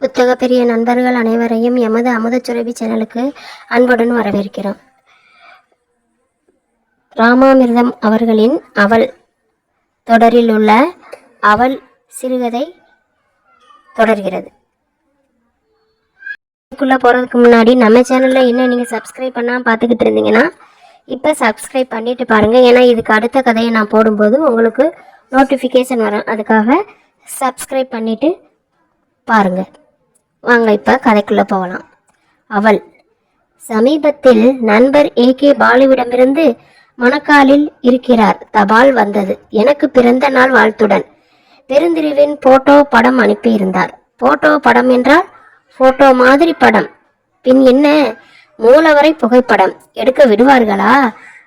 புத்தக பெரிய நண்பர்கள் அனைவரையும் எமது அமுதச்சுரபி சேனலுக்கு அன்புடன் வரவேற்கிறோம். ராமாமிர்தம் அவர்களின் அவள் தொடரில் உள்ள அவள் சிறுகதை தொடர்கிறது. இதுக்குள்ளே போகிறதுக்கு முன்னாடி நம்ம சேனலில் இன்னும் நீங்கள் சப்ஸ்கிரைப் பண்ணால் பார்த்துக்கிட்டு இருந்தீங்கன்னா இப்போ சப்ஸ்கிரைப் பண்ணிட்டு பாருங்கள் ஏன்னா இதுக்கு அடுத்த கதையை நான் போடும்போது உங்களுக்கு நோட்டிஃபிகேஷன் வரும். அதுக்காக சப்ஸ்கிரைப் பண்ணிவிட்டு பாருங்கள் வாங்க இப்போ கதைக்குள்ளே போகலாம். அவள் சமீபத்தில் நண்பர் ஏ கே பாலுவிடமிருந்து மணக்காலில் இருக்கிறார். தபால் வந்தது. எனக்கு பிறந்த நாள் வாழ்த்துடன். பெருந்திரிவின் போட்டோ படம் அனுப்பியிருந்தார். போட்டோ படம் என்றால் போட்டோ மாதிரி படம். பின் என்ன? மூலவரை புகைப்படம். எடுக்க விடுவார்களா?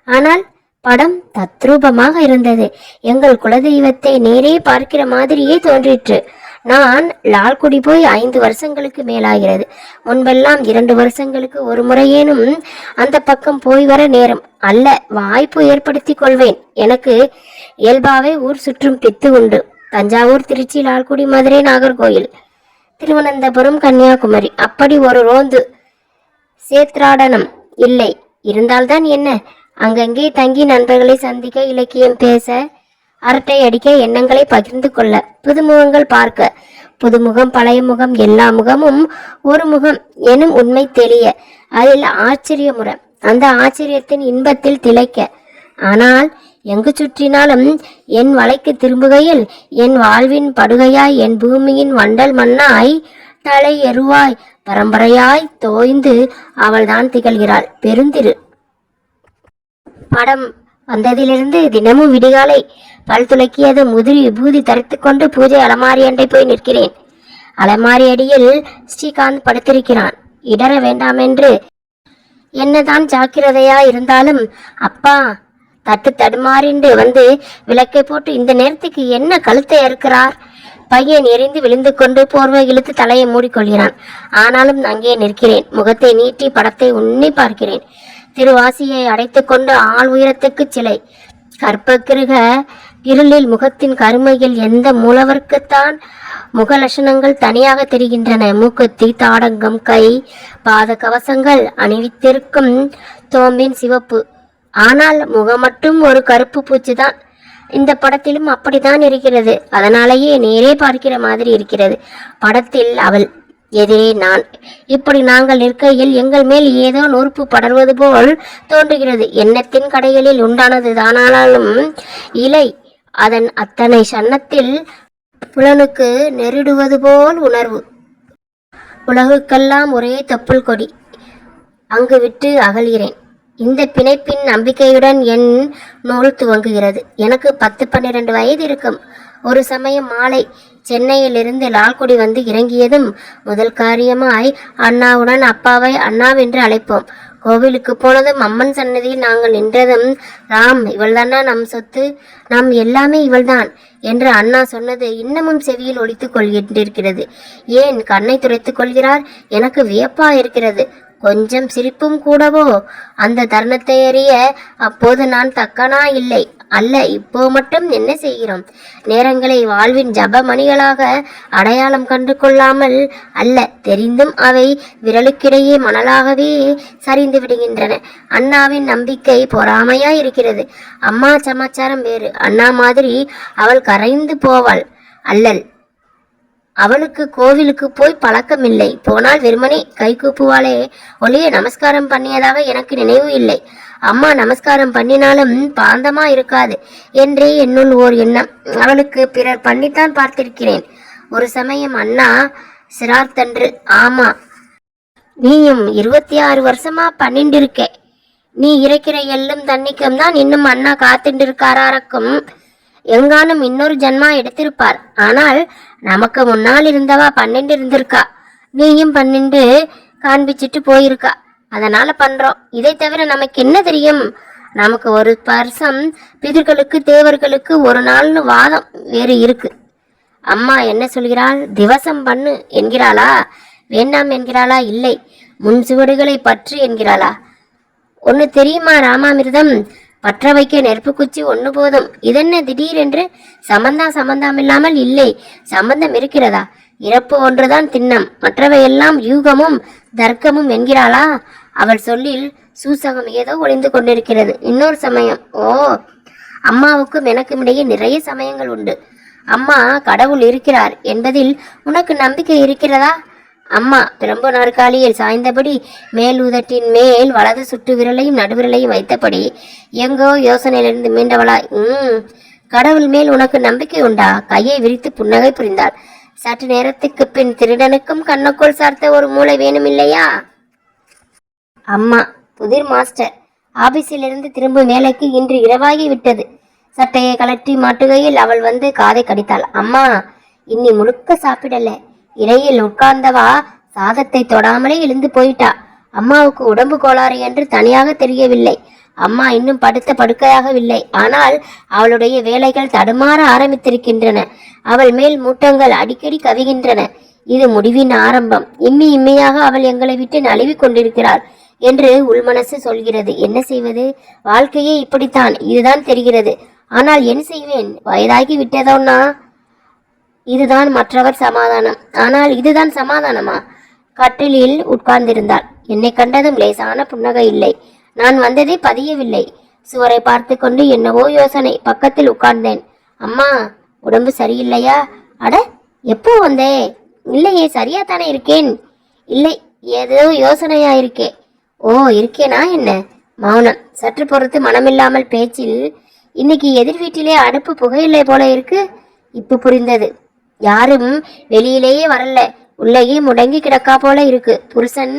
ஆனால் படம் தத்ரூபமாக இருந்தது. எங்கள் குலதெய்வத்தை நேரே பார்க்கிற மாதிரியே தோன்றிற்று. நான் லால்குடி போய் ஐந்து வருஷங்களுக்கு மேலாகிறது. முன்பெல்லாம் இரண்டு வருஷங்களுக்கு ஒரு முறையேனும் அந்த பக்கம் போய் வர நேரம் அல்ல வாய்ப்பு ஏற்படுத்தி கொள்வேன். எனக்கு இயல்பாவே ஊர் சுற்றும் பித்து உண்டு. தஞ்சாவூர் திருச்சி லால்குடி மதுரை நாகர்கோயில் திருவனந்தபுரம் கன்னியாகுமரி. அப்படி ஒரு ரோந்து சேத்ராடனம் இல்லை. இருந்தால்தான் என்ன? அங்கங்கே தங்கி நண்பர்களை சந்திக்க இலக்கியம் பேச அரட்டை அடிக்க எண்ணங்களை பகிர்ந்து கொள்ள. புதுமுகங்கள் பார்க்க. புதுமுகம் பழைய முகம் எல்லா முகமும் ஒரு முகம் எனும் உண்மை தெளிய. அதில் ஆச்சரியமுறை அந்த ஆச்சரியத்தின் இன்பத்தில் திளைக்க. ஆனால் எங்கு சுற்றினாலும் என் வலைக்கு திரும்புகையில் என் வாழ்வின் படுகையாய் என் பூமியின் வண்டல் மண்ணாய் தலை எருவாய் பரம்பரையாய் தோய்ந்து அவள்தான் திகழ்கிறாள். பெருந்திரு. படம் வந்ததிலிருந்து தினமும் விடிகாலை பல் துளக்கியது முதிரி விபூதி தரித்து கொண்டு பூஜை அலமாரி அண்டை போய் நிற்கிறேன். அலமாரி அடியில் ஸ்ரீகாந்த் படுத்திருக்கிறான். இடர வேண்டாமென்று. என்னதான் ஜாக்கிரதையா இருந்தாலும் அப்பா தட்டு தடுமாறிண்டு வந்து விளக்கை போட்டு இந்த நேரத்துக்கு என்ன கழுத்தை அறுக்கிறார்? பையன் எரிந்து விழுந்து கொண்டு போர்வை இழுத்து தலையை மூடிக்கொள்கிறான். ஆனாலும் அங்கே நிற்கிறேன். முகத்தை நீட்டி படத்தை உண்ணி பார்க்கிறேன். திருவாசியை அடைத்து கொண்டு ஆள் உயரத்துக்கு சிலை. கற்பகிருக இருளில் முகத்தின் கருமையில் எந்த மூலவர்க்குத்தான் முக லட்சணங்கள் தனியாக தெரிகின்றன? மூக்குத்தி தாடங்கம் கை பாத கவசங்கள் அணிவித்திருக்கும் தோம்பின் சிவப்பு. ஆனால் முகம் மட்டும் ஒரு கருப்பு பூச்சிதான். இந்த படத்திலும் அப்படித்தான் இருக்கிறது. அதனாலேயே நேரே பார்க்கிற மாதிரி இருக்கிறது. படத்தில் அவள் எதிரே நான். இப்படி நாங்கள் நிற்கையில் எங்கள் மேல் ஏதோ நூறுப்பு படர்வது போல் தோன்றுகிறது. எண்ணத்தின் கடைகளில் உண்டானது தானாலும் இலை அதன் அத்தனை சன்னத்தில் புலனுக்கு நெருடுவது போல் உணர்வு. உலகுக்கெல்லாம் ஒரே தொப்புள் கொடி. அங்கு விட்டு அகல்கிறேன். இந்த பிணைப்பின் நம்பிக்கையுடன் என் நூல் துவங்குகிறது. எனக்கு பத்து பன்னிரண்டு வயது இருக்கும். ஒரு சமயம் மாலை சென்னையிலிருந்து லால்குடி வந்து இறங்கியதும் முதல் காரியமாய் அண்ணாவுடன் அப்பாவை அண்ணாவென்று அழைப்போம். கோவிலுக்கு போனதும் அம்மன் சன்னதியில் நாங்கள் நின்றதும் ராம் இவள்தானா நம் சொத்து? நாம் எல்லாமே இவள்தான் என்று அண்ணா சொன்னது இன்னமும் செவியில் ஒழித்துக் கொள்கின்றிருக்கிறது ஏன் கண்ணை துரைத்துக் கொள்கிறார்? எனக்கு வியப்பா இருக்கிறது. கொஞ்சம் சிரிப்பும் கூடவோ? அந்த தருணத்தை அறிய அப்போது நான் தக்கனா இல்லை. அல்ல இப்போ மட்டும் என்ன செய்கிறோம்? நேரங்களை வாழ்வின் ஜப மணிகளாக அடையாளம் கண்டு கொள்ளாமல் அல்ல தெரிந்தும் அவை விரலுக்கிடையே மணலாகவே சரிந்து விடுகின்றன. அண்ணாவின் நம்பிக்கை பொறாமையா இருக்கிறது. அம்மா சமாச்சாரம் வேறு. அண்ணா மாதிரி அவள் கரைந்து போவாள். அல்லல் அவளுக்கு கோவிலுக்கு போய் பழக்கம் இல்லை போனால் வெறுமனே கை கூப்புவாளே. ஒளிய நமஸ்காரம் பண்ணியதாக எனக்கு நினைவு இல்லை. அம்மா நமஸ்காரம் பண்ணினாலும் பாந்தமா இருக்காது என்றே என்னுள் ஓர் எண்ணம். அவளுக்கு பிறர் பண்ணித்தான் பார்த்திருக்கிறேன். ஒரு சமயம் அண்ணா சிரார்த்தன்று ஆமா நீயும் இருபத்தி ஆறு வருஷமா பண்ணிட்டு இருக்க நீ இறைக்கிற எள்ளும் தண்ணிக்கும் தான் இன்னும் அண்ணா காத்துட்டு இருக்காராக்கும் எங்கானும் இன்னொரு ஜன்மா எடுத்திருப்பார். ஆனால் நமக்கு முன்னால் இருந்தவா பன்னெண்டு இருந்திருக்கா நீயும் பன்னெண்டு காண்பிச்சிட்டு போயிருக்கா? அதனால பண்றோம். இதை தவிர நமக்கு என்ன தெரியும்? நமக்கு ஒரு வருஷம் பிதர்களுக்கு தேவர்களுக்கு ஒரு நாள்னு வாதம் வேறு இருக்கு. அம்மா என்ன சொல்கிறாள்? திவசம் பண்ணு என்கிறாளா? வேண்டாம் என்கிறாளா? இல்லை. முன் சுவடுகளை பற்று என்கிறாளா? ஒன்று தெரியுமா ராமாமிர்தம்? பற்ற வைக்க நெருப்பு குச்சி ஒன்று போதும். இதென்ன திடீரென்று சம்பந்தம் சம்பந்தம் இல்லாமல் இல்லை. சம்பந்தம் இருக்கிறதா? இறப்பு ஒன்றுதான் திண்ணம். மற்றவையெல்லாம் யூகமும் தர்க்கமும் என்கிறாளா? அவள் சொல்லில் சூசகம் ஏதோ ஒளிந்து கொண்டிருக்கிறது. இன்னொரு சமயம் ஓ அம்மாவுக்கும் எனக்கும் இடையே நிறைய சமயங்கள் உண்டு. அம்மா கடவுள் இருக்கிறார் என்பதில் உனக்கு நம்பிக்கை இருக்கிறதா? அம்மா பிரம்பு நாற்காலியில் சாய்ந்தபடி மேல் உதட்டின் மேல் வலது சுட்டு விரலையும் நடுவிரலையும் வைத்தபடி எங்கோ யோசனையிலிருந்து மீண்டவளாய் ம் கடவுள் மேல் உனக்கு நம்பிக்கை உண்டா? கையை விரித்து புன்னகை புரிந்தாள். சற்று நேரத்துக்கு பின் திருடனுக்கும் கண்ணுக்குள் சார்த்த ஒரு மூளை வேணுமில்லையா? அம்மா புதிர் மாஸ்டர் ஆபீஸிலிருந்து திரும்பும் வேலைக்கு இன்று இரவாகி விட்டது. சட்டையை கலற்றி மாட்டுகையில் அவள் வந்து காதை கடித்தாள். அம்மா இன்னி முழுக்க சாப்பிடல. இடையில் உட்கார்ந்தவா? சாதத்தை தொடாமலே எழுந்து போயிட்டா. அம்மாவுக்கு உடம்பு கோளாறு என்று தனியாக தெரியவில்லை. அம்மா இன்னும் படுத்த படுக்கையாகவில்லை. ஆனால் அவளுடைய வேலைகள் தடுமாற ஆரம்பித்திருக்கின்றன. அவள் மேல் மூட்டங்கள் அடிக்கடி கவிகின்றன. இது முடிவின் ஆரம்பம். இம்மி இம்மியாக அவள் எங்களை விட்டு நழுவிக் கொண்டிருக்கிறாள். என்று உள்மனசு சொல்கிறது. என்ன செய்வது? வாழ்க்கையே இப்படித்தான். இதுதான் தெரிகிறது. ஆனால் என்ன செய்வேன்? வயதாகி விட்டதோன்னா இதுதான் மற்றவர் சமாதானம். ஆனால் இதுதான் சமாதானமா? கட்டிலில் உட்கார்ந்திருந்தாள். என்னை கண்டதும் லேசான புன்னகை இல்லை. நான் வந்ததே பதியவில்லை. சுவரை பார்த்து கொண்டு என்னவோ யோசனை பக்கத்தில் உட்கார்ந்தேன். அம்மா உடம்பு சரியில்லையா? அட எப்போ வந்தே? இல்லையே சரியா தானே இருக்கேன். இல்லை ஏதோ யோசனையா இருக்கே ஓ இருக்கேனா என்ன? மௌனம். சற்று பொறுத்து மனமில்லாமல் பேச்சில் இன்னைக்கு எதிர் வீட்டிலே அடுப்பு புகையில்லை போல இருக்கு. இப்ப புரிந்தது. யாரும் வெளியிலேயே வரல. உள்ளேயே முடங்கி கிடக்கா போல இருக்கு. புருஷன்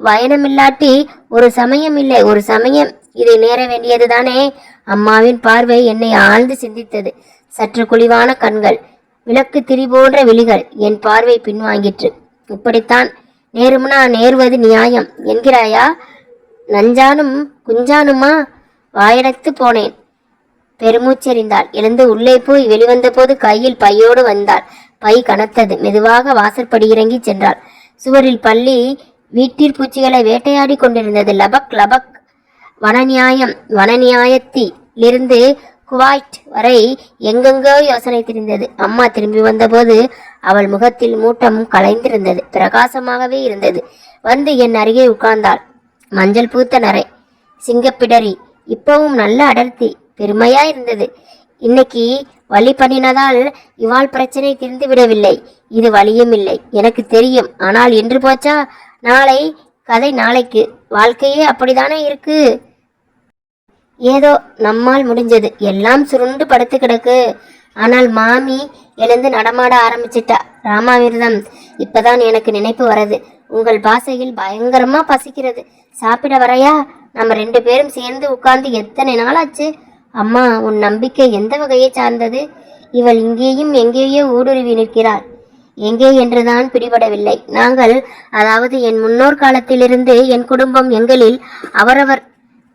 வயனமில்லாட்டி ஒரு சமயம் இல்லை ஒரு சமயம். இதை நேர வேண்டியதுதானே? அம்மாவின் பார்வை என்னை ஆழ்ந்து சிந்தித்தது. சற்று குழிவான கண்கள் விளக்கு திரி போன்ற விழிகள் என் பார்வை பின்வாங்கிற்று. இப்படித்தான். நேருமுனா நேர்வது நியாயம் என்கிறாயா? நஞ்சானும் குஞ்சானுமா? வாயடைத்து போனேன். பெருமூச்செறிந்தாள். எழுந்து உள்ளே போய் வெளிவந்த போது கையில் பையோடு வந்தாள். பை கனத்தது. மெதுவாக வாசற்படி இறங்கி சென்றாள். சுவரில் பள்ளி வீட்டில் பூச்சிகளை வேட்டையாடி கொண்டிருந்தது. லபக் லபக். வனநியாயம் வனநியாயத்திலிருந்து குவாய்ட் வரை எங்கெங்கோ யோசனை தெரிந்தது. அம்மா திரும்பி வந்தபோது அவள் முகத்தில் மூட்டம் கலைந்திருந்தது. பிரகாசமாகவே இருந்தது. வந்து என் அருகே உட்கார்ந்தாள். மஞ்சள் பூத்த நரை. சிங்கப்பிடரி. இப்பவும் நல்ல அடர்த்தி. பெருமையா இருந்தது. இன்னைக்கு வழி பண்ணினதால் இவாள் பிரச்சனை தீர்ந்து விடவில்லை. இது வழியும் இல்லை. எனக்கு தெரியும். ஆனால் இன்று போச்சா? நாளை கதை நாளைக்கு. வாழ்க்கையே அப்படிதானே இருக்கு? ஏதோ நம்மால் முடிஞ்சது. எல்லாம் சுருண்டு படுத்து கிடக்கு. ஆனால் மாமி எழுந்து நடமாட ஆரம்பிச்சிட்டா. ராமாவிரதம் இப்பதான் எனக்கு நினைப்பு வரது உங்கள் பாசையில் பயங்கரமா பசிக்கிறது. சாப்பிட வரையா? நம்ம ரெண்டு பேரும் சேர்ந்து உட்கார்ந்து எத்தனை நாள் ஆச்சு அம்மா உன் நம்பிக்கை எந்த வகையை சார்ந்தது? இவள் இங்கேயும் எங்கேயோ ஊடுருவி நிற்கிறாள். எங்கே என்றுதான் பிடிபடவில்லை. நாங்கள் அதாவது என் முன்னோர் காலத்திலிருந்து என் குடும்பம் எங்களில் அவரவர்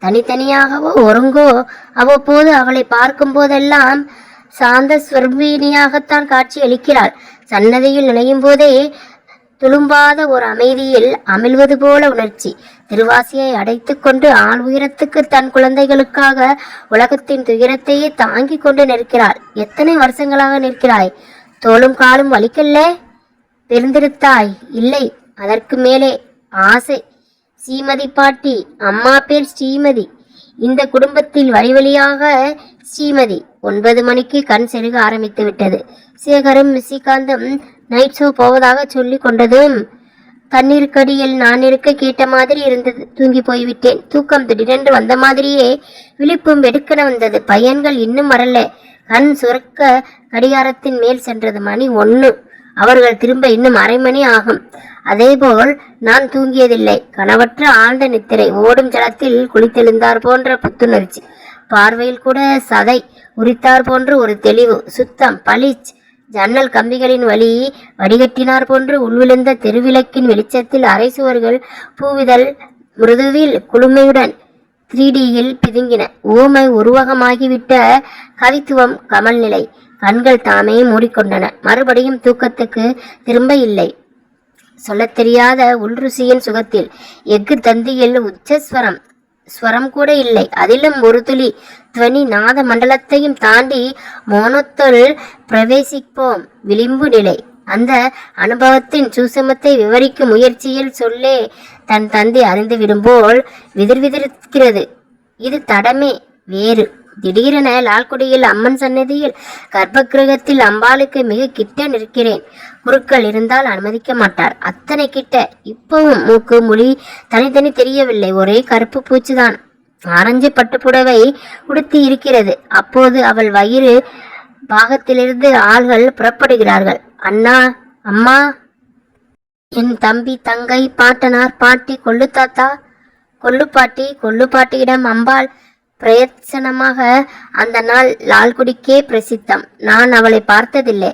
தனித்தனியாகவோ ஒருங்கோ அவ்வப்போது அவளை பார்க்கும் போதெல்லாம் சாந்த ஸ்வர்பினியாகத்தான் காட்சி அளிக்கிறாள். சன்னதியில் நுழையும் போதே துளும்பாத ஒரு அமைதியில் அமிழ்வது போல உணர்ச்சி. திருவாசியை அடைத்து கொண்டு ஆண் உயரத்துக்கு தன் குழந்தைகளுக்காக உலகத்தின் துயரத்தையே தாங்கிக் கொண்டு நிற்கிறாள். எத்தனை வருஷங்களாக நிற்கிறாய் தோளும் காலும் வலிக்கல்ல? பெருந்திருத்தாய் இல்லை. அதற்கு மேலே ஆசை ஸ்ரீமதி பாட்டி அம்மா பேர் ஸ்ரீமதி. இந்த குடும்பத்தில் வழி வழியாக ஸ்ரீமதி ஒன்பது மணிக்கு கண் செருக ஆரம்பித்து விட்டது. சேகரும் நிசிகாந்தும் நைட் ஷோ போவதாக சொல்லி கொண்டதும் தண்ணீருக்கடியில் நான் இருக்க கேட்ட மாதிரி இருந்தது தூங்கி போய்விட்டேன் தூக்கம் திடீரென்று வந்த மாதிரியே விழிப்பும் வெடுக்கன வந்தது. பையன்கள் இன்னும் வரல. கண் சுரக்க கடிகாரத்தின் மேல் சென்றது மணி ஒன்று அவர்கள் திரும்ப இன்னும் அரை மணி ஆகும். அதேபோல் நான் தூங்கியதில்லை. கனவற்ற ஆழ்ந்த நித்திரை ஓடும் ஜலத்தில் குளித்தெழுந்தார் போன்ற புத்துணர்ச்சி. பார்வையில் கூட சதை உரித்தார் போன்று ஒரு தெளிவு சுத்தம் பளிச். ஜன்னல் கம்பிகளின் வழி வடிகட்டினார் போன்று உள்விழுந்த தெருவிளக்கின் வெளிச்சத்தில் அரை சுவர்கள் பூவிதழ் மிருதுவில் குளுமையுடன் த்ரீடியில் பிதுங்கின. ஊமை உருவகமாகிவிட்ட கவித்துவம் கமல்நிலை. கண்கள் தாமே மூடிக்கொண்டன. மறுபடியும் தூக்கத்துக்கு திரும்ப இல்லை. சொல்லத் தெரியாத உள்ருசியின் சுகத்தில் எஃகு தந்தியில் உச்சஸ்வரம். ஸ்வரம் கூட இல்லை. அதிலும் ஒரு துளி துவனி நாத மண்டலத்தையும் தாண்டி மோனத்துள் பிரவேசிப்போம். விளிம்பு நிலை. அந்த அனுபவத்தின் சூசமத்தை விவரிக்கும் முயற்சியில் சொல்லே தன் தந்தை அறிந்து விடும்போல் விதிர்விதிருக்கிறது. இது தடமே. வேறு திடீரென லால்குடியில் அம்மன் சன்னதியில் கர்ப்பகிரகத்தில் அம்பாளுக்கு மிக கிட்ட நிற்கிறேன். குருக்கள் இருந்தால் அனுமதிக்க மாட்டார். அத்தனை கிட்ட. இப்பவும் மூக்கு மொழி தனித்தனி தெரியவில்லை. ஒரே கருப்பு பூச்சிதான். ஆரஞ்சு பட்டு புடவை உடுத்தி இருக்கிறது. அப்போது அவள் வயிறு பாகத்திலிருந்து ஆள்கள் புறப்படுகிறார்கள். அண்ணா அம்மா! என் தம்பி தங்கை பாட்டனார் பாட்டி கொள்ளு தாத்தா! கொள்ளு பாட்டி கொள்ளு பாட்டியிடம் அம்பாள் பிரயத்தனமாக அந்த நாள் லால்குடிக்கே பிரசித்தம். நான் அவளை பார்த்ததில்லை.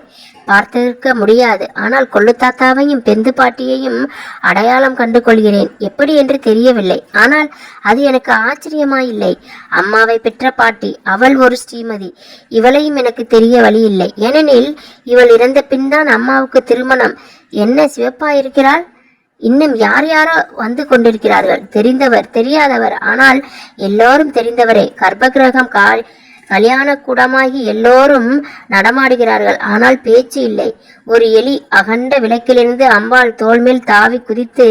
பார்த்திருக்க முடியாது. ஆனால் கொள்ளு தாத்தாவையும் பெந்து பாட்டியையும் அடையாளம் கண்டு கொள்கிறேன் எப்படி என்று தெரியவில்லை. ஆனால் அது எனக்கு ஆச்சரியமாயில்லை. அம்மாவை பெற்ற பாட்டி அவள் ஒரு ஸ்ரீமதி. இவளையும் எனக்கு தெரிய வழி இல்லை ஏனெனில் இவள் இறந்த பின் தான் அம்மாவுக்கு திருமணம். என்ன சிவப்பா இருக்கிறாள் இன்னும் யார் யாரோ வந்து கொண்டிருக்கிறார்கள்? தெரிந்தவர் தெரியாதவர். ஆனால் எல்லோரும் தெரிந்தவரே. கர்ப்பகிரகம் கா கல்யாண கூடமாகி எல்லோரும் நடமாடுகிறார்கள். ஆனால் பேச்சு இல்லை. ஒரு எலி அகண்ட விளக்கிலிருந்து அம்பாள் தோல்மேல் தாவி குதித்து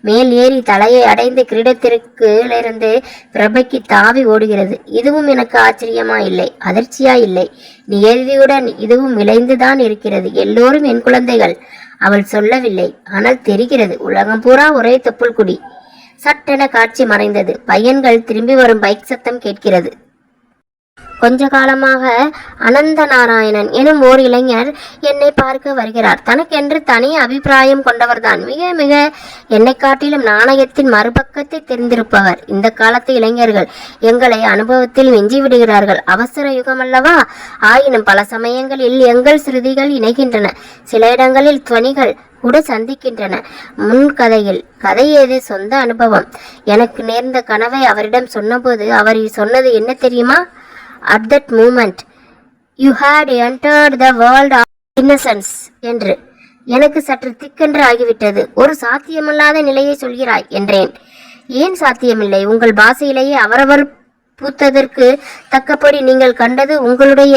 மேல் ஏறி தலையை அடைந்து கிரீடத்திற்குலிருந்து பிரபைக்கு தாவி ஓடுகிறது. இதுவும் எனக்கு ஆச்சரியமா இல்லை. அதிர்ச்சியா இல்லை. நியதியுடன் இதுவும் விளைந்துதான் இருக்கிறது. எல்லோரும் என் குழந்தைகள். அவள் சொல்லவில்லை. ஆனால் தெரிகிறது உலகம் பூரா ஒரே தொப்புள் குடி சட்டென காட்சி மறைந்தது. பையன்கள் திரும்பி வரும் பைக் சத்தம் கேட்கிறது. கொஞ்ச காலமாக அனந்த நாராயணன் எனும் ஓர் இளைஞர் என்னை பார்க்க வருகிறார். தனக்கென்று தனி அபிப்பிராயம் கொண்டவர்தான். மிக மிக என்னை காட்டிலும் நாணயத்தின் மறுபக்கத்தை தெரிந்திருப்பவர். இந்த காலத்து இளைஞர்கள் எங்களை அனுபவத்தில் மிஞ்சி விடுகிறார்கள். அவசர யுகம் அல்லவா ஆயினும் பல சமயங்களில் எங்கள் ஸ்ருதிகள் இணைகின்றன. சில இடங்களில் துவனிகள் கூட சந்திக்கின்றன. முன் கதையில் கதை ஏது சொந்த அனுபவம்? எனக்கு நேர்ந்த கனவை அவரிடம் சொன்னபோது அவர் சொன்னது என்ன தெரியுமா? At that moment you had entered the world of innocence என்று. எனக்கு சற்று திக்கென்று ஆகிவிட்டது ஒரு சாத்தியமில்லாத நிலையை சொல்கிறாய் என்றேன். ஏன் சாத்தியமில்லை? உங்கள் பாஷையிலேயே அவரவர் பூத்ததற்கு தக்கபடி நீங்கள் கண்டது உங்களுடைய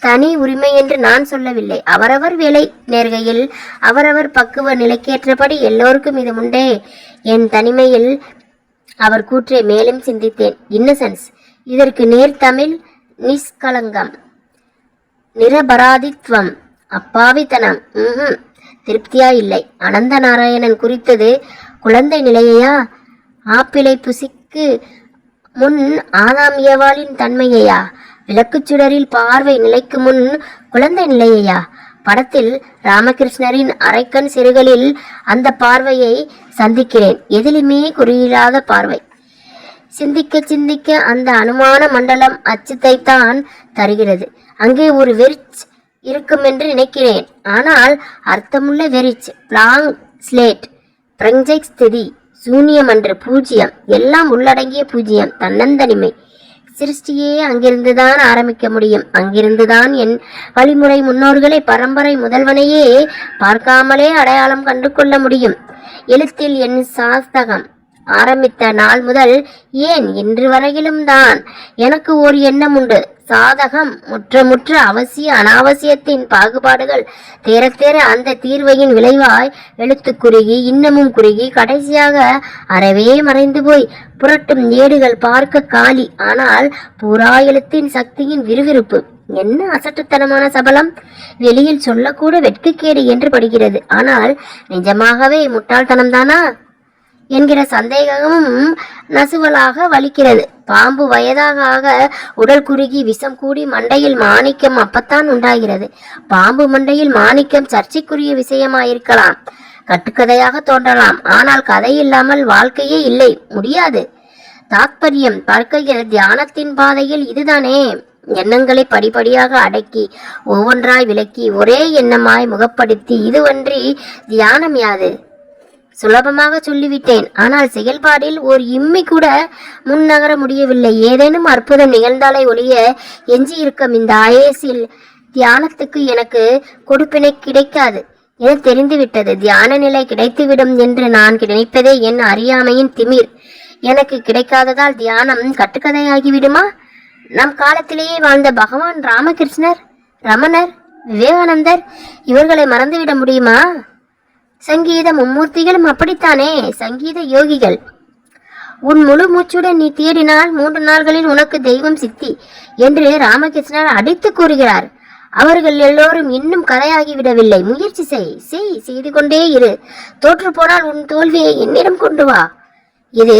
தனி உரிமை என்று நான் சொல்லவில்லை. அவரவர் வேலை நேர்கையில் அவரவர் பக்குவ நிலைக்கேற்றபடி எல்லோருக்கும் இது உண்டே. என் தனிமையில் அவர் கூற்றை மேலும் சிந்தித்தேன். இன்னசென்ஸ் இதற்கு நேர் தமிழ் நிஷ்கலங்கம். நிரபராதித்வம். அப்பாவித்தனம். ம் திருப்தியா இல்லை. அனந்த நாராயணன் குறித்தது குழந்தை நிலையையா? ஆப்பிளை புசிக்கு முன் ஆதாம் ஏவாளின் தன்மையையா? விளக்குச் சுடரில் பார்வை நிலைக்கு முன் குழந்தை நிலையையா? படத்தில் ராமகிருஷ்ணரின் அரைக்கண் சிறுகளில் அந்த பார்வையை சந்திக்கிறேன். எதிலுமே குறியில்லாத பார்வை. சிந்திக்க சிந்திக்க அந்த அனுமான மண்டலம் அச்சத்தைத்தான் தருகிறது. அங்கே ஒரு வெறிச் இருக்கும் என்று நினைக்கிறேன். ஆனால் அர்த்தமுள்ள வெறிச் பிளாங் ஸ்லேட் பிரஞ்சைக் ஸ்திதி சூன்யம் அன்று பூஜ்ஜியம் எல்லாம் உள்ளடங்கிய பூஜ்ஜியம் தன்னந்தனிமை. சிருஷ்டியே அங்கிருந்துதான் ஆரம்பிக்க முடியும். அங்கிருந்துதான் என் வழிமுறை முன்னோர்களை பரம்பரை முதல்வனையே பார்க்காமலே அடையாளம் கண்டு கொள்ள முடியும். எழுத்தில் என் சாஸ்தகம் ஆரம்பித்த நாள் முதல் ஏன் இன்று வரையிலும் தான்? எனக்கு ஓர் எண்ணம் உண்டு. சாதகம் முற்ற முற்ற அவசிய அனாவசியத்தின் பாகுபாடுகள் தேர தேர அந்த தீர்வையின் விளைவாய் எழுத்து குறுகி இன்னமும் குறுகி கடைசியாக அறவே மறைந்து போய் புரட்டும் ஏடுகள் பார்க்க காலி. ஆனால் புறா எழுத்தின் சக்தியின் விறுவிறுப்பு. என்ன அசட்டுத்தனமான சபலம்? வெளியில் சொல்லக்கூட வெட்கக்கேடு என்று படுகிறது. ஆனால் நிஜமாகவே முட்டாள்தனம்தானா? என்கிற சந்தேகமும் நசுவலாக வலிக்கிறது. பாம்பு வயதாக ஆக உடல் குறுகி விஷம் கூடி மண்டையில் மாணிக்கம் அப்பத்தான் உண்டாகிறது. பாம்பு மண்டையில் மாணிக்கம் சர்ச்சைக்குரிய விஷயமாயிருக்கலாம். கட்டுக்கதையாக தோன்றலாம். ஆனால் கதை இல்லாமல் வாழ்க்கையே இல்லை. முடியாது. தாத்பரியம் பார்க்கையில் தியானத்தின் பாதையில் இதுதானே. எண்ணங்களை படிப்படியாக அடக்கி ஒவ்வொன்றாய் விலக்கி ஒரே எண்ணமாய் முகப்படுத்தி இதுவன்றி தியானம் யாது? சுலபமாக சொல்லிவிட்டேன். ஆனால் செயல்பாடில் ஒரு இம்மி கூட முன்னகர முடியவில்லை. ஏதேனும் அற்புதம் நிகழ்ந்தாலே ஒழிய எஞ்சியிருக்கும் இந்த ஆயேசில் தியானத்துக்கு எனக்கு கொடுப்பினை கிடைக்காது. என தெரிந்துவிட்டது? தியான நிலை கிடைத்துவிடும் என்று நான் நினைப்பதே என் அறியாமையின் திமிர். எனக்கு கிடைக்காததால் தியானம் கட்டுக்கதையாகிவிடுமா? நம் காலத்திலேயே வாழ்ந்த பகவான் ராமகிருஷ்ணர் ரமணர் விவேகானந்தர் இவர்களை மறந்துவிட முடியுமா? சங்கீத மும்மூர்த்திகளும் அப்படித்தானே? சங்கீத யோகிகள். உன் முழு மூச்சுடன் நீ தேடினால் மூன்று நாள்களில் உனக்கு தெய்வம் சித்தி என்று ராமகிருஷ்ணர் அடித்து கூறுகிறார். அவர்கள் எல்லோரும் இன்னும் கதையாகிவிடவில்லை. முயற்சி செய். செய். செய்து கொண்டே இரு. தோற்று போனால் உன் தோல்வியை என்னிடம் கொண்டு வா. இது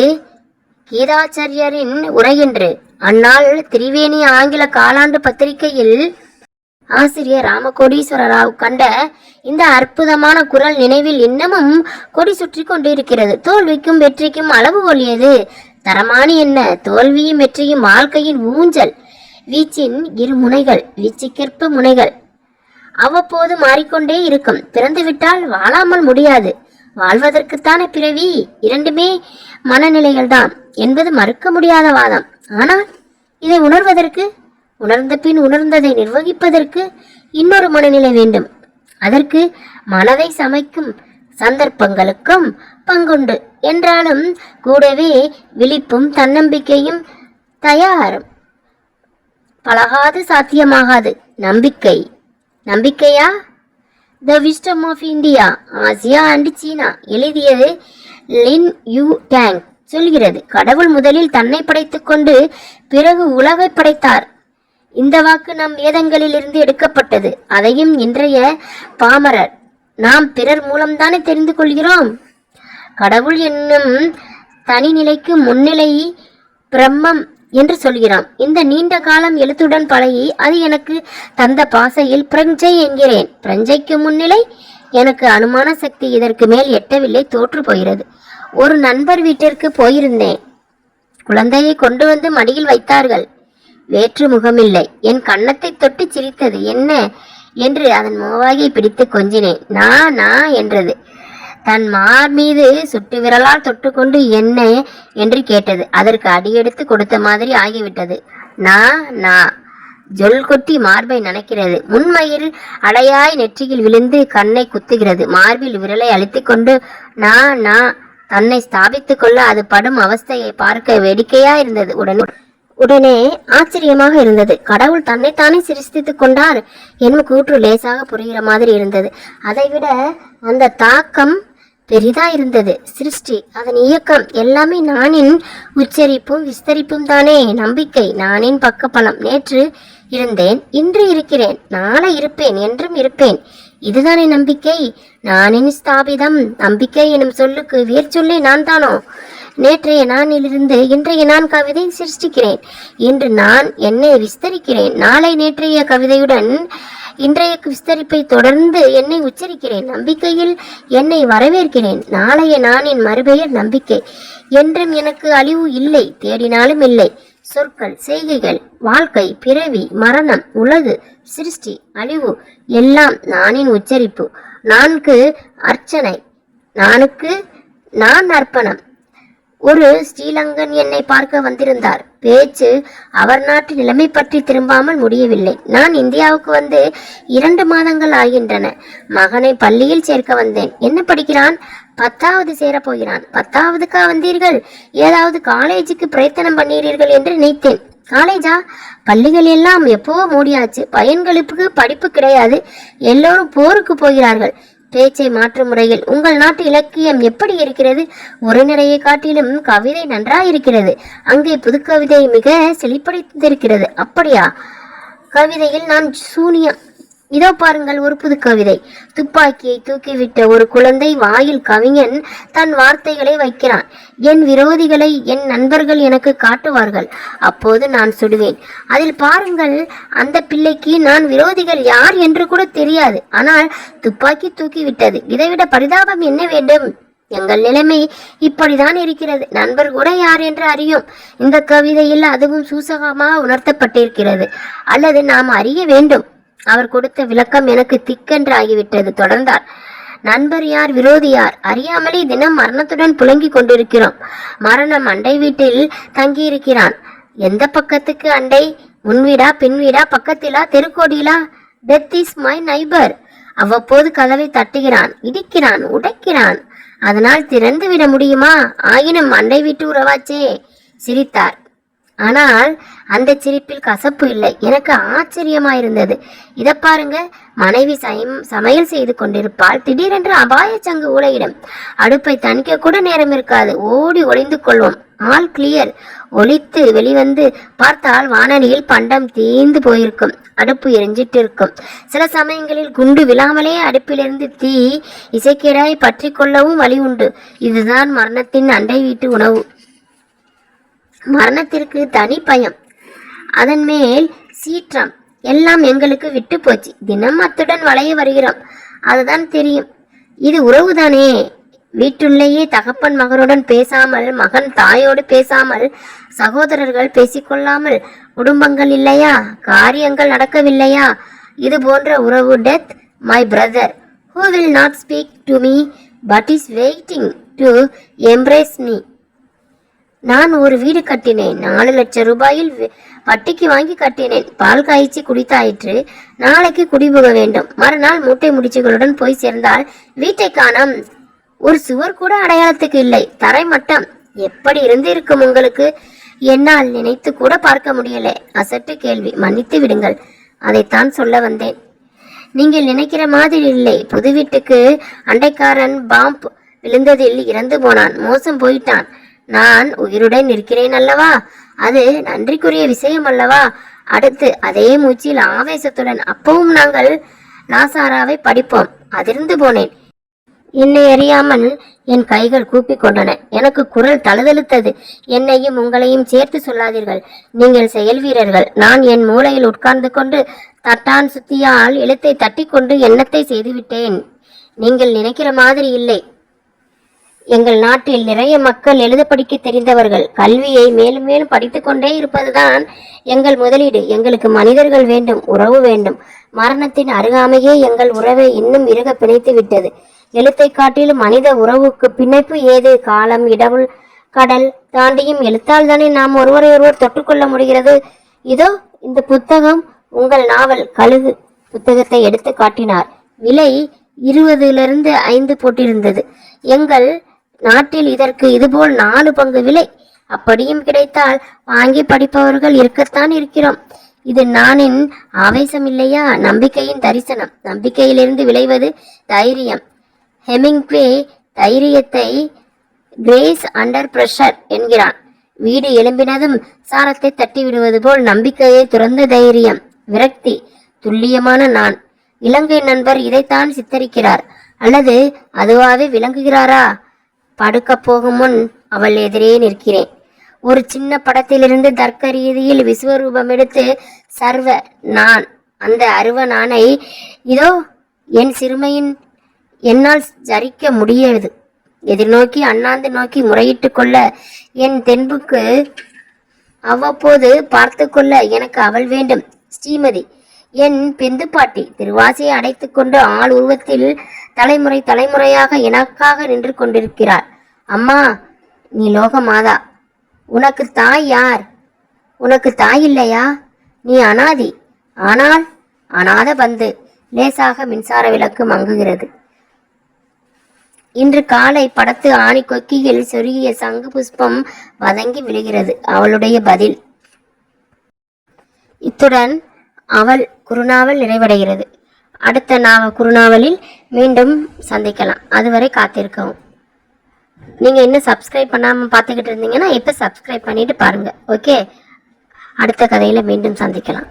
கீதாச்சாரியரின் உரையென்று அந்நாள் திரிவேணி ஆங்கில காலாண்டு பத்திரிகையில் ஆசிரியர் ராமகோடீஸ்வர ராவ் கண்ட இந்த அற்புதமான குரல் நினைவில் இன்னமும் கொடி சுற்றி கொண்டிருக்கிறது. தோல்விக்கும் வெற்றிக்கும் அளவு ஒழியது தரமானி என்ன? தோல்வியும் வெற்றியும் வாழ்க்கையின் ஊஞ்சல். வீச்சின் இரு முனைகள் வீச்சுக்கேற்ப முனைகள். அவ்வப்போது மாறிக்கொண்டே இருக்கும். பிறந்துவிட்டால் வாழாமல் முடியாது. வாழ்வதற்குத்தானே பிறவி? இரண்டுமே மனநிலைகள்தான். என்பது மறுக்க முடியாத வாதம். ஆனால் இதை உணர்வதற்கு உணர்ந்த பின் உணர்ந்ததை நிர்வகிப்பதற்கு இன்னொரு மனநிலை வேண்டும். அதற்கு மனதை சமைக்கும் சந்தர்ப்பங்களுக்கும் பங்குண்டு. என்றாலும் கூடவே விழிப்பும் தன்னம்பிக்கையும் தயாரும் பழகாது சாத்தியமாகாது. நம்பிக்கை. நம்பிக்கையா? The wisdom of India Asia and China எழுதியது லின் யூ டேங் சொல்கிறது கடவுள் முதலில் தன்னை படைத்துக்கொண்டு பிறகு உலகை படைத்தார். இந்த வாக்கு நம் வேதங்களில் இருந்து எடுக்கப்பட்டது. அதையும் இன்றைய பாமரர் நாம் பிறர் மூலம்தானே தெரிந்து கொள்கிறோம்? கடவுள் என்னும் தனிநிலைக்கு முன்னிலை பிரம்மம் என்று சொல்கிறோம். இந்த நீண்ட காலம் எழுத்துடன் பழகி அது எனக்கு தந்த பாசையில் பிரஞ்சை என்கிறேன். பிரஞ்சைக்கு முன்னிலை எனக்கு அனுமான சக்தி இதற்கு மேல் எட்டவில்லை தோற்று போகிறது. ஒரு நண்பர் வீட்டிற்கு போயிருந்தேன். குழந்தையை கொண்டு வந்து மடியில் வைத்தார்கள். வேற்று முகமில்லை என் கன்னத்தை தொட்டு சிரித்தது. என்ன என்று அதன் மோவாகை பிடித்து கொஞ்சினேன். நா நா என்றது. தன் மார் மீது சுட்டு விரலால் தொட்டுக்கொண்டு என்ன என்று கேட்டது. அதற்கு அடியெடுத்து கொடுத்த மாதிரி ஆகிவிட்டது. நா நா. ஜொல் கொட்டி மார்பை நனைக்கிறது. முன்மயில் அடையாய் நெற்றியில் விழுந்து கண்ணை குத்துகிறது. மார்பில் விரலை அழித்து கொண்டு நா நா. தன்னை ஸ்தாபித்துக் கொள்ள அது படும் அவஸ்தையை பார்க்க வேடிக்கையா இருந்தது உடனே உடனே ஆச்சரியமாக இருந்தது. கடவுள் தன்னைத்தானே சிருஷ்டித்துக் கொண்டார் என்னும் கூற்று லேசாக புரிகிற மாதிரி இருந்தது. அதைவிட அந்த தாக்கம் பெரிதா இருந்தது. சிருஷ்டி அதன் இயக்கம் எல்லாமே நானின் உச்சரிப்பும் விஸ்தரிப்பும் தானே. நம்பிக்கை நானின் பக்கப்பலம் நேற்று இருந்தேன் இன்று இருக்கிறேன் நாளை இருப்பேன் என்றும் இருப்பேன். இதுதானே நம்பிக்கை? நானின் ஸ்தாபிதம். நம்பிக்கை எனும் சொல்லுக்கு வேர் சொல்லே நான் தானோ நேற்றைய நானிலிருந்து இன்றைய நான் கவிதை சிருஷ்டிக்கிறேன். இன்று நான் என்னை விஸ்தரிக்கிறேன். நாளை நேற்றைய கவிதையுடன் இன்றைய விஸ்தரிப்பை தொடர்ந்து என்னை உச்சரிக்கிறேன். நம்பிக்கையில் என்னை வரவேற்கிறேன். நாளைய நானின் மறுபெயர் நம்பிக்கை. என்றும் எனக்கு அழிவு இல்லை தேடினாலும் இல்லை. சொற்கள் செய்கைகள் வாழ்க்கை பிறவி மரணம் உலகு சிருஷ்டி அழிவு எல்லாம் நானின் உச்சரிப்பு. நான்கு அர்ச்சனை. நானுக்கு நான் அர்ப்பணம். ஒரு ஸ்ரீலங்கன் என்னை பார்க்க வந்திருந்தார். பேச்சு அவர் நாட்டு நிலைமை பற்றி திரும்பாமல் முடியவில்லை. நான் இந்தியாவுக்கு வந்து இரண்டு மாதங்கள் ஆகின்றன. மகனை பள்ளியில் சேர்க்க வந்தேன். என்ன படிக்கிறான்? பத்தாவது சேரப்போகிறான். பத்தாவதுக்கா வந்தீர்கள்? ஏதாவது காலேஜுக்கு பிரயத்தனம் பண்ணீர்கள் என்று நினைத்தேன். காலேஜா? பள்ளிகள் எல்லாம் எப்போ மூடியாச்சு. பையன்களுக்கு படிப்பு கிடையாது. எல்லோரும் போருக்கு போகிறார்கள். பேச்சை மாற்றும் முறையில் உங்கள் நாட்டு இலக்கியம் எப்படி இருக்கிறது? உரைநடையை காட்டிலும் கவிதை நன்றாயிருக்கிறது. அங்கே புதுக்கவிதை மிக செழிப்படைத்திருக்கிறது அப்படியா? கவிதையில் நான் சூனியா இதோ பாருங்கள் ஒரு புது கவிதை. துப்பாக்கியை தூக்கிவிட்ட ஒரு குழந்தை வாயில் கவிஞன் தன் வார்த்தைகளை வைக்கிறான். என் விரோதிகளை என் நண்பர்கள் எனக்கு காட்டுவார்கள். அப்போது நான் சுடுவேன். அதில் பாருங்கள் அந்த பிள்ளைக்கு நான் விரோதிகள் யார் என்று கூட தெரியாது. ஆனால் துப்பாக்கி தூக்கிவிட்டது. இதைவிட பரிதாபம் என்ன வேண்டும்? எங்கள் நிலைமை இப்படிதான் இருக்கிறது. நண்பர் கூட யார் என்று அறியும். இந்த கவிதையில் அதுவும் சூசகமாக உணர்த்தப்பட்டிருக்கிறது. அல்லது நாம் அறிய வேண்டும். அவர் கொடுத்த விளக்கம் எனக்கு திக்கென்று ஆகிவிட்டது தொடர்ந்தார். நண்பர் யார்? விரோதி யார்? அறியாமலே தினம் மரணத்துடன் புலங்கிக் கொண்டிருக்கிறோம். மரணம் அண்டை வீட்டில் தங்கியிருக்கிறான். எந்த பக்கத்துக்கு அண்டை? உன் வீடா பின் வீடா பக்கத்திலா தெருக்கோடியிலா? டெத் இஸ் மை நைபர் அவ்வப்போது கதவை தட்டுகிறான். இடிக்கிறான் உடைக்கிறான். அதனால் திறந்து விட முடியுமா? ஆயினும் அண்டை வீட்டு உறவாச்சே. சிரித்தார். ஆனால் அந்த சிரிப்பில் கசப்பு இல்லை. எனக்கு ஆச்சரியமாயிருந்தது இதை பாருங்க மனைவி சயம் சமையல் செய்து கொண்டிருப்பாள். திடீரென்று அபாய சங்கு ஊழையிடும் அடுப்பை தணிக்க கூட நேரம் இருக்காது. ஓடி ஒளிந்து கொள்வோம். ஆல் கிளியர் ஒளித்து வெளிவந்து பார்த்தால் வானலியில் பண்டம் தீந்து போயிருக்கும். அடுப்பு எரிஞ்சிட்டு இருக்கும் சில சமயங்களில் குண்டு விழாமலே அடுப்பிலிருந்து தீ இசைக்கேடாய் பற்றி கொள்ளவும் வழி உண்டு. இதுதான் மரணத்தின் அண்டை வீட்டு உணவு. மரணத்திற்கு தனி பயம். அதன் மேல் சீற்றம் எல்லாம் எங்களுக்கு விட்டு போச்சு. தினம் அத்துடன் வளைய வருகிறோம். அதுதான் தெரியும். இது உறவுதானே? வீட்டுள்ளேயே தகப்பன் மகனுடன் பேசாமல் மகன் தாயோடு பேசாமல் சகோதரர்கள் பேசிக்கொள்ளாமல் குடும்பங்கள் இல்லையா? காரியங்கள் நடக்கவில்லையா? இது போன்ற உறவு death my brother who will not speak to me but is waiting to embrace me நான் ஒரு வீடு கட்டினேன். நாலு லட்சம் ரூபாயில் வட்டிக்கு வாங்கி கட்டினேன். பால் காய்ச்சி குடித்தாயிற்று. நாளைக்கு குடிபுக வேண்டும். மறுநாள் மூட்டை முடிச்சுகளுடன் போய் சேர்ந்தால் வீட்டை காணம். ஒரு சுவர் கூட அடையாளத்துக்கு இல்லை. தரை மட்டம். எப்படி இருந்து இருக்கும் உங்களுக்கு? என்னால் நினைத்து கூட பார்க்க முடியல. அசட்டு கேள்வி. மன்னித்து விடுங்கள். அதைத்தான் சொல்ல வந்தேன். நீங்கள் நினைக்கிற மாதிரி இல்லை. புது வீட்டுக்கு அண்டைக்காரன் பாம்ப் விழுந்ததில் இறந்து போனான். மோசம் போயிட்டான். நான் உயிருடன் இருக்கிறேன் அல்லவா? அது நன்றிக்குரிய விஷயம் அல்லவா? அடுத்து அதே மூச்சில் ஆவேசத்துடன் அப்பவும் நாங்கள் நாசாராவை படிப்போம். அதிர்ந்து போனேன். என்னை அறியாமல் என் கைகள் கூப்பிக் கொண்டன. எனக்கு குரல் தழுதழுத்தது. என்னையும் உங்களையும் சேர்த்து சொல்லாதீர்கள். நீங்கள் செயல் வீரர்கள். நான் என் மூலையில் உட்கார்ந்து கொண்டு தட்டான் சுத்தியால் எழுத்தை தட்டிக்கொண்டு எண்ணத்தை செய்துவிட்டேன். நீங்கள் நினைக்கிற மாதிரி இல்லை. எங்கள் நாட்டில் நிறைய மக்கள் எழுத படிக்க தெரிந்தவர்கள். கல்வியை மேலும் மேலும் படித்துக்கொண்டே இருப்பதுதான் எங்கள் முதலீடு. எங்களுக்கு மனிதர்கள் வேண்டும் உறவு வேண்டும். மரணத்தின் அருகாமையே எங்கள் உறவை இன்னும் இறுக பிணைத்து விட்டது. எழுத்தை காட்டிலும் மனித உறவுக்கு பிணைப்பு ஏது? காலம் இடவுள் கடல் தாண்டியும் எழுத்தால் தானே நாம் ஒருவரை ஒருவர் தொட்டுக்கொள்ள முடிகிறது? இதோ இந்த புத்தகம் உங்கள் நாவல் கழுகு புத்தகத்தை எடுத்து காட்டினார். விலை இருபதுலிருந்து ஐந்து போட்டிருந்தது. எங்கள் நாட்டில் இதற்கு இதுபோல் நாலு பங்கு விலை. அப்படியும் கிடைத்தால் வாங்கி படிப்பவர்கள் இருக்கத்தான் இருக்கிறோம். இது நானின் ஆவேசம் இல்லையா நம்பிக்கையின் தரிசனம். நம்பிக்கையிலிருந்து விளைவது தைரியம். ஹெமிங்வே தைரியத்தை கிரேஸ் அண்டர் பிரஷர் என்கிறான். வீடு எழும்பினதும் சாரத்தை தட்டி விடுவது போல் நம்பிக்கையை துறந்த தைரியம். விரக்தி. துல்லியமான நான். இலங்கை நண்பர் இதைத்தான் சித்தரிக்கிறார். அல்லது அதுவாவே விளங்குகிறாரா? படுக்கப் போகும் முன் அவள் எதிரே நிற்கிறேன். ஒரு சின்ன படத்திலிருந்து தர்க்க ரீதியில் விஸ்வரூபம் எடுத்து சர்வ நான் அந்த அருவ நானை இதோ என் சிறுமையின் என்னால் ஜரிக்க முடியாது எதிர்நோக்கி அண்ணாந்து நோக்கி முறையிட்டு கொள்ள என் தென்புக்கு அவ்வப்போது பார்த்து கொள்ள எனக்கு அவள் வேண்டும். ஸ்ரீமதி என் பிந்து பாட்டி திருவாசியை அடைத்து கொண்டு ஆள் உருவத்தில் தலைமுறை தலைமுறையாக எனக்காக நின்று கொண்டிருக்கிறார் அம்மா நீ லோக மாதா உனக்கு தாய் யார்? உனக்கு தாய் இல்லையா? நீ அனாதி. ஆனால் அனாத பந்து லேசாக மின்சார விளக்கு மங்குகிறது. இன்று காலை படத்து ஆணி கொக்கியில் சொருகிய சங்கு புஷ்பம் வதங்கி விழுகிறது. அவளுடைய பதில். இத்துடன் அவள் குறுநாவல் நிறைவடைகிறது. அடுத்த நாவ குறுநாவலில் மீண்டும் சந்திக்கலாம். அதுவரை காத்திருக்கவும். நீங்கள் இன்னும் சப்ஸ்கிரைப் பண்ணாமல் பார்த்துக்கிட்டு இருந்தீங்கன்னா இப்போ சப்ஸ்கிரைப் பண்ணிட்டு பாருங்கள் ஓகே அடுத்த கதையில் மீண்டும் சந்திக்கலாம்.